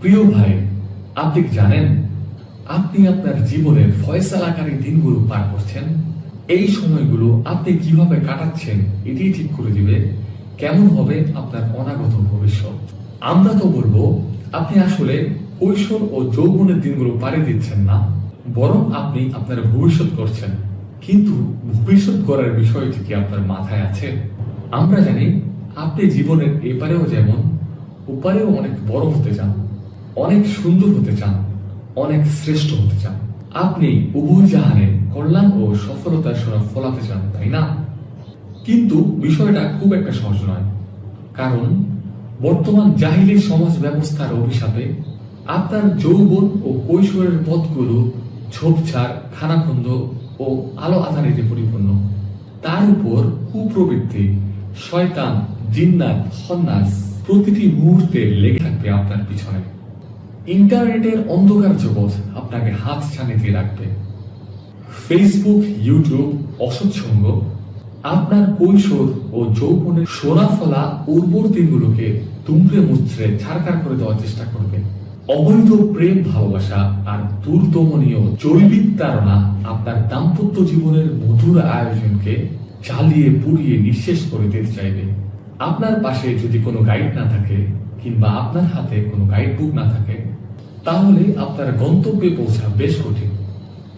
প্রিয় ভাই, আপনি জানেন? আপনি আপনার জীবনের ফয়সালাকারী দিনগুলো পার করছেন। এই সময়গুলো আপনি কীভাবে কাটাচ্ছেন এটাই ঠিক করে দিবে। কেমন হবে আপনার অনাগত ভবিষ্যৎ? আমরা তো বলব, আপনি আসলে কৈশোর ও যৌবনের দিনগুলো পাড়ি দিচ্ছেন না, বরং আপনি আপনার ভবিষ্যৎ করছেন। কিন্তু ভবিষ্যৎ করার বিষয়টি কি আপনার মাথায় আছে? আমরা জানি, আপনি জীবনের এপারেও যেমন, ওপারেও অনেক বড় হতে চান। অনেক সুন্দর হতে চান, অনেক শ্রেষ্ঠ হতে চান। আপনি উভয় জাহানে কল্যাণ ও সফলতার সঙ্গে ফলাতে চান, তাই না? কিন্তু বিষয়টা খুব একটা সহজ নয়। কারণ বর্তমান জাহিলি সমাজ ব্যবস্থার অভিশাপে আপনার যৌবন ও কৈশোরের পথগুলো ঝোপঝাড়, খানাখন্দ ও আলো আধারিতে পরিপূর্ণ। তার উপর কুপ্রবৃত্তি, শয়তান, জিন্নাত, সন্ন্যাস প্রতিটি মুহূর্তে লেগে থাকবে আপনার পিছনে। ইন্টারনেটের অন্ধকার জগৎ আপনাকে হাত ছানি দিয়ে রাখবে। ফেসবুক ইউটিউব অসৎসঙ্গ আপনার কৈশোর ও যৌবনের সোনা ফলা উর্বর দিনগুলোকে তুমড়ে মুচড়ে ছাড়কার করে দেওয়ার চেষ্টা করবে অবৈধ প্রেম ভালোবাসা আর দুর্দমনীয় জৈবিক তারা আপনার দাম্পত্য জীবনের মধুর আয়োজনকে চালিয়ে পুড়িয়ে নিঃশেষ করে দিতে চাইবে। আপনার পাশে যদি কোনো গাইড না থাকে কিংবা আপনার হাতে কোনো গাইড বুক না থাকে তাহলে আপনার গন্তব্যে পৌঁছা বেশ কঠিন।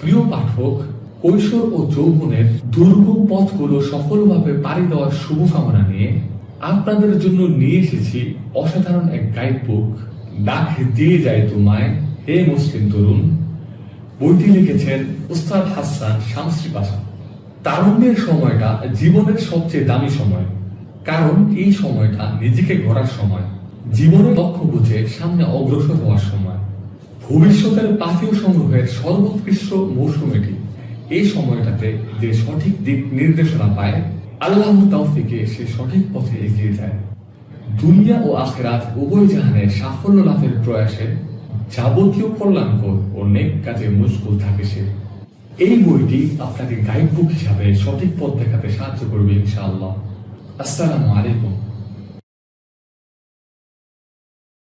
প্রিয় পাঠক, কৈশোর ও যৌবনের দুর্গম পথগুলো সফলভাবে পাড়ি দেওয়ার শুভকামনা নিয়ে আপনাদের জন্য নিয়ে এসেছি অসাধারণ এক গাইড বুক ডাক দিয়ে যায় তোমায়। হে মুসলিম তরুণ, বইটি লিখেছেন উস্তাদ হাসান শামসি পাশা। তারুণ্যের সময়টা জীবনের সবচেয়ে দামি সময়, কারণ এই সময়টা নিজেকে গড়ার সময়। জীবনের লক্ষ্য বুঝে সামনে অগ্রসর হওয়ার সময়। ভবিষ্যতের পাথেয় সংগ্রহের সর্বোৎকৃষ্ট মৌসুম এটি এই সময়টাতে যে সঠিক দিক নির্দেশনা পায় আল্লাহ তাওফিকে সে সঠিক পথে এগিয়ে যায়। দুনিয়া ও আখেরাত উভয় জাহানের সাফল্য লাভের প্রয়াসে যাবতীয় কল্যাণকর ও নেক কাজে মুশকুল থাকে সে। এই বইটি আপনাকে গাইড বুক হিসাবে সঠিক পথ দেখাতে সাহায্য করবে ইনশাআল্লাহ। আসসালামু আলাইকুম।